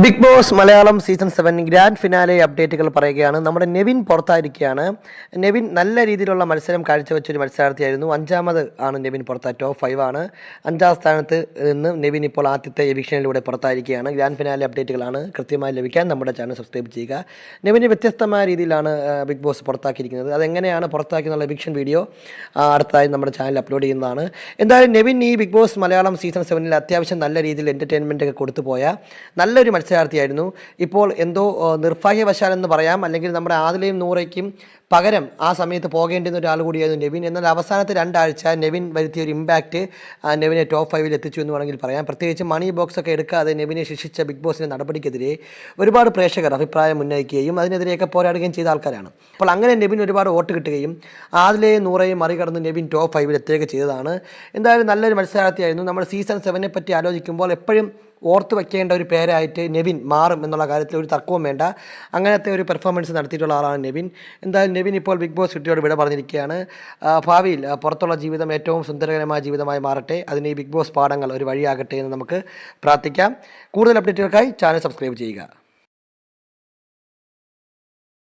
Big Boss Malayalam season seven grand finale അപ്ഡേറ്റുകൾ പറയുകയാണ്. നമ്മുടെ നെവിൻ പുറത്തായിരിക്കുകയാണ്. നെവിൻ നല്ല രീതിയിലുള്ള മത്സരം കാഴ്ചവെച്ചൊരു മത്സരാർത്ഥിയായിരുന്നു. അഞ്ചാമത് ആണ് നെവിൻ പുറത്താ ടോപ്പ് ഫൈവ് ആണ്. അഞ്ചാം സ്ഥാനത്ത് നിന്ന് നെവിൻ ഇപ്പോൾ ആദ്യത്തെ എവിക്ഷനിലൂടെ പുറത്തായിരിക്കുകയാണ്. ഗ്രാൻഡ് ഫിനാലെ അപ്ഡേറ്റുകളാണ് കൃത്യമായി ലഭിക്കാൻ നമ്മുടെ ചാനൽ സബ്സ്ക്രൈബ് ചെയ്യുക. നെവിന് വ്യത്യസ്തമായ രീതിയിലാണ് ബിഗ് ബോസ് പുറത്താക്കിയിരിക്കുന്നത്. അതെങ്ങനെയാണ് പുറത്താക്കിയെന്നുള്ള എവിക്ഷൻ വീഡിയോ അടുത്തതായി നമ്മുടെ ചാനൽ അപ്ലോഡ് ചെയ്യുന്നതാണ്. എന്തായാലും നെവിൻ ഈ ബിഗ് ബോസ് മലയാളം സീസൺ സെവനിൽ അത്യാവശ്യം നല്ല രീതിയിൽ എന്റർടൈൻമെന്റൊക്കെ കൊടുത്തു പോയ നല്ലൊരു മത്സരാർത്ഥിയായിരുന്നു ഇപ്പോൾ എന്തോ നിർഭാഗ്യവശാൽ എന്ന് പറയാം അല്ലെങ്കിൽ നമ്മുടെ ആദിലയും നൂറയ്ക്കും പകരം ആ സമയത്ത് പോകേണ്ടുന്ന ഒരാൾ കൂടിയായിരുന്നു നെവിൻ. എന്നാൽ അവസാനത്തെ രണ്ടാഴ്ച നെവിൻ വരുത്തിയ ഒരു ഇമ്പാക്റ്റ് നെവിനെ ടോപ്പ് ഫൈവിൽ എത്തിച്ചു എന്ന് വേണമെങ്കിൽ പറയാം. പ്രത്യേകിച്ച് മണി ബോക്സ് ഒക്കെ എടുക്കാതെ നെവിനെ ശിക്ഷിച്ച ബിഗ് ബോസിന്റെ നടപടിക്കെതിരെ ഒരുപാട് പ്രേക്ഷകർ അഭിപ്രായം ഉന്നയിക്കുകയും അതിനെതിരെയൊക്കെ പോരാടുകയും ചെയ്ത ആൾക്കാരാണ്. അപ്പോൾ അങ്ങനെ നെവിൻ ഒരുപാട് വോട്ട് കിട്ടുകയും ആദിലെയും നൂറയും മറികടന്ന് നെവിൻ ടോപ്പ് ഫൈവിൽ എത്തുകയൊക്കെ ചെയ്തതാണ്. എന്തായാലും നല്ലൊരു മത്സരാർത്ഥിയായിരുന്നു. നമ്മൾ സീസൺ സെവനെ പറ്റി ആലോചിക്കുമ്പോൾ എപ്പോഴും ഓർത്ത് വയ്ക്കേണ്ട ഒരു പേരായിട്ട് നെവിൻ മാറും എന്നുള്ള കാര്യത്തിൽ ഒരു തർക്കവും വേണ്ട. അങ്ങനത്തെ ഒരു പെർഫോമൻസ് നടത്തിയിട്ടുള്ള ആളാണ് നെവിൻ. എന്തായാലും നെവിൻ ഇപ്പോൾ ബിഗ് ബോസ് കുട്ടിയോട് വിട പറഞ്ഞിരിക്കുകയാണ്. ഭാവിയിൽ പുറത്തുള്ള ജീവിതം ഏറ്റവും സുന്ദരകരമായ ജീവിതമായി മാറട്ടെ. അതിന് ഈ ബിഗ് ബോസ് പാഠങ്ങൾ ഒരു വഴിയാകട്ടെ എന്ന് നമുക്ക് പ്രാർത്ഥിക്കാം. കൂടുതൽ അപ്ഡേറ്റുകൾക്കായി ചാനൽ സബ്സ്ക്രൈബ് ചെയ്യുക.